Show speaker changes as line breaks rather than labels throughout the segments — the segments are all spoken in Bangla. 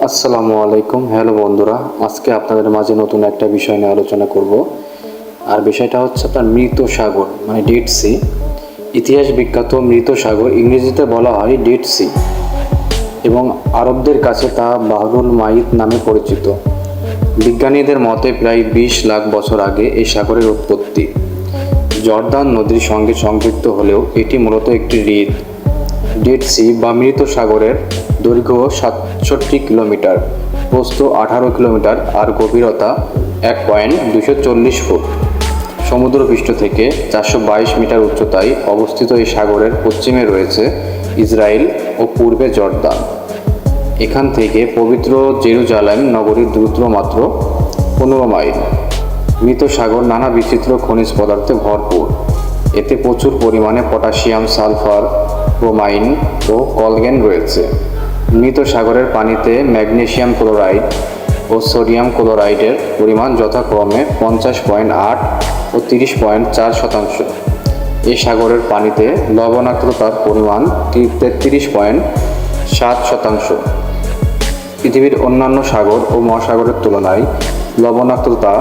আসসালামু আলাইকুম। হ্যালো বন্ধুরা, আজকে আপনাদের মাঝে নতুন একটা বিষয় নিয়ে আলোচনা করব। আর বিষয়টা হচ্ছে আপনার মৃত সাগর মানে ডেড সি। ইতিহাস বিখ্যাত মৃত সাগর, ইংরেজিতে বলা হয় ডেড সি। এবং আরবদের কাছে তা বাহরুল মাইত নামে পরিচিত। বিজ্ঞানীদের মতে প্রায় বিশ লাখ বছর আগে এই সাগরের উৎপত্তি। জর্দান নদীর সঙ্গে সংযুক্ত হলেও এটি মূলত একটি হ্রদ। ডেড সি বা মৃত সাগরের দৈর্ঘ্য সাতষট্টি কিলোমিটার, প্রস্থ আঠারো কিলোমিটার আর গভীরতা এক পয়েন্ট দুশো চল্লিশ ফুট। সমুদ্রপৃষ্ঠ থেকে চারশো বাইশ মিটার উচ্চতায় অবস্থিত এই সাগরের পশ্চিমে রয়েছে ইসরায়েল ও পূর্বে জর্দান। এখান থেকে পবিত্র জেরুজালেম নগরীর দূরত্ব মাত্র পনেরো মাইল। মৃত সাগর নানা বিচিত্র খনিজ পদার্থে ভরপুর। এতে প্রচুর পরিমাণে পটাশিয়াম সালফার ব্রোমাইন ও কলগেন রয়েছে। মৃত সাগরের পানিতে ম্যাগনেশিয়াম ক্লোরাইড ও সোডিয়াম ক্লোরাইডের পরিমাণ যথাক্রমে পঞ্চাশ পয়েন্ট আট ও তিরিশ পয়েন্ট চার শতাংশ। এই সাগরের পানিতে লবণাক্ততার পরিমাণ তেত্রিশ পয়েন্ট সাত শতাংশ। পৃথিবীর অন্যান্য সাগর ও মহাসাগরের তুলনায় লবণাক্ততা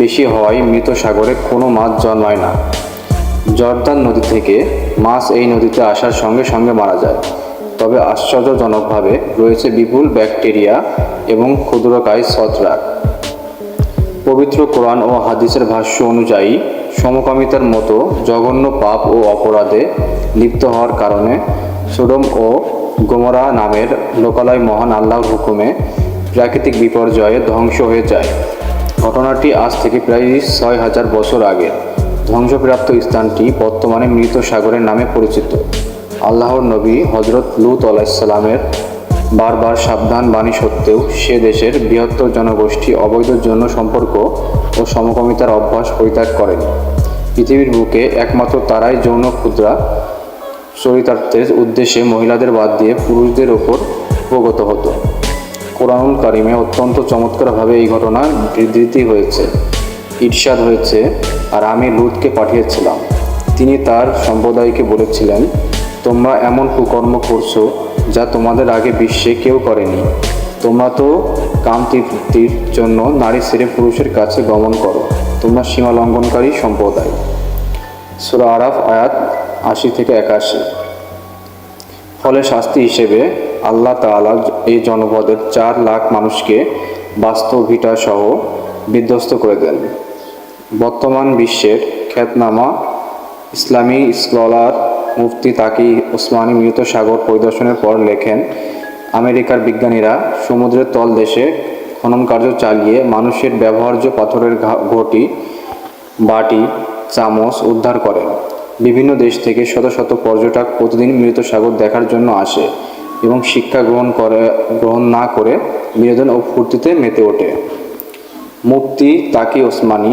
বেশি হওয়ায় মৃত সাগরে কোনো মাছ জন্মায় না। জর্দান নদী থেকে মাছ এই নদীতে আসার সঙ্গে সঙ্গে মারা যায়। তবে আশ্চর্যজনকভাবে রয়েছে বিপুল ব্যাকটেরিয়া এবং ক্ষুদ্রকায় ছত্রাক। পবিত্র কোরআন ও হাদিসের ভাষ্য অনুযায়ী, সমকামিতার মতো জঘন্য পাপ ও অপরাধে লিপ্ত হওয়ার কারণে সোডম ও গোমরা নামের লোকালয় মহান আল্লাহর হুকুমে প্রাকৃতিক বিপর্যয়ে ধ্বংস হয়ে যায়। ঘটনাটি আজ থেকে প্রায় ছয় হাজার বছর আগে। ধ্বংসপ্রাপ্ত স্থানটি বর্তমানে মৃত সাগরের নামে পরিচিত। আল্লাহর নবী হজরত লুত আলাইসাল্লামের বারবার সাবধান বাণী সত্ত্বেও সে দেশের বৃহত্তর জনগোষ্ঠী অবৈধ জন্য সম্পর্ক ও সমকামিতার অভ্যাস পরিত্যাগ করেন। পৃথিবীর বুকে একমাত্র তারাই যৌন ক্ষুদ্রা চরিতার্থের উদ্দেশ্যে মহিলাদের বাদ দিয়ে পুরুষদের ওপর উপগত হতো। কোরআনুল কারিমে অত্যন্ত চমৎকারভাবে এই ঘটনা বিবৃতি হয়েছে। ঈর্ষাদ হয়েছে আর আমি লুতকে পাঠিয়েছিলাম। তিনি তার সম্প্রদায়কে বলেছিলেন, তোমরা এমন কুকর্ম করছ যা তোমাদের আগে বিশ্বে কেউ করেনি। তোমরা তো কামতৃপ্তির জন্য নারী ছেড়ে পুরুষের কাছে গমন করো। তোমরা সীমা লঙ্ঘনকারী সম্প্রদায়। সুরা আরাফ, আয়াত আশি থেকে একাশি। ফলে শাস্তি হিসেবে আল্লাহ তাআলা এই জনপদের চার লাখ মানুষকে বাস্তব ভিটা সহ বিধ্বস্ত করে দেন। বর্তমান বিশ্বের খ্যাতনামা ইসলামী স্কলার মুফতি তাকি ওসমানী মৃত সাগর পরিদর্শনের পর লেখেন, আমেরিকার বিজ্ঞানীরা সমুদ্রের তলদেশে খনন কার্য চালিয়ে মানুষের ব্যবহার্য পাথরের ঘটি, বাটি, চামচ উদ্ধার করেন। বিভিন্ন দেশ থেকে শত শত পর্যটক প্রতিদিন মৃত সাগর দেখার জন্য আসে এবং শিক্ষা গ্রহণ করে, গ্রহণ না করে বিনোদন ও ফুর্তিতে মেতে ওঠে। মুফতি তাকি ওসমানী,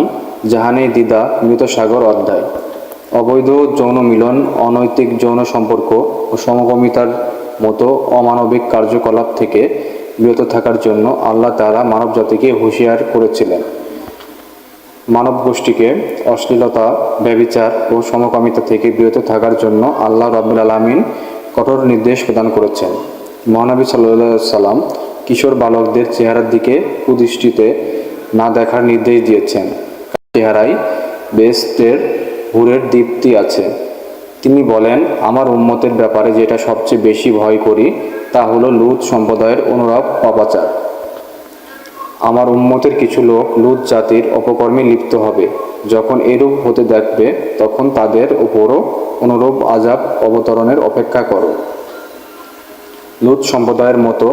জাহানে দিদা, মৃত সাগর অধ্যায়। অবৈধ যৌন মিলন, অনৈতিক যৌন সম্পর্ক ও সমকামিতার মতো অমানবিক কার্যকলাপ থেকে বিরত থাকার জন্য আল্লাহ তারা মানব জাতিকে হুঁশিয়ার করেছিলেন। মানব গোষ্ঠীকে অশ্লীলতা ব্যবিচার ও সমকামিতা থেকে বিরত থাকার জন্য আল্লাহ রাবুল আলমিন কঠোর নির্দেশ প্রদান করেছেন। মহানবী সাল্লাহ সাল্লাম কিশোর বালকদের চেহারার দিকে কুদৃষ্টিতে না দেখার নির্দেশ দিয়েছেন। চেহারায় বেস্তের হুরের দীপ্তি আছে। তিনি বলেন, আমার উম্মতের ব্যাপারে যেটা সবচেয়ে বেশি ভয় করি, তা হলো লুত সম্প্রদায়ের অনুরাগ পাপাচার। আমার উম্মতের কিছু লোক লুত জাতির অপকর্মে লিপ্ত হবে। যখন এরূপ হতে দেখবে, তখন তাদের উপরও অনুরূপ আজাব অবতরণের অপেক্ষা করো। লুত সম্প্রদায়ের মতো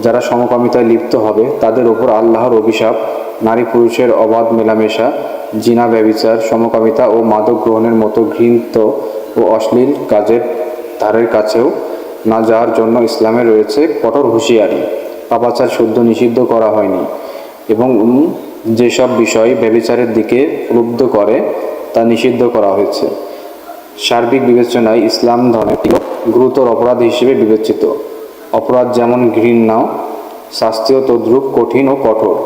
যারা সমকামিতায় লিপ্ত হবে, তাদের উপর আল্লাহর অভিশাপ নারী পুরুষের অবাধ মেলামেশা, জিনা ব্যবিচার, সমকামিতা ও মাদক গ্রহণের মতো ঘৃণিত ও অশ্লীল কাজের ধারের কাছেও না যাওয়ার জন্য ইসলামে রয়েছে কঠোর হুঁশিয়ারি। পাপাচার শুদ্ধ নিষিদ্ধ করা হয়নি এবং যেসব বিষয় ব্যবিচারের দিকে প্রলুব্ধ করে তা নিষিদ্ধ করা হয়েছে। সার্বিক বিবেচনায় ইসলাম ধর্মে গুরুতর অপরাধ হিসেবে বিবেচিত। অপরাধ যেমন ঘৃণা, শাস্তিও তদ্রূপ কঠিন ও কঠোর।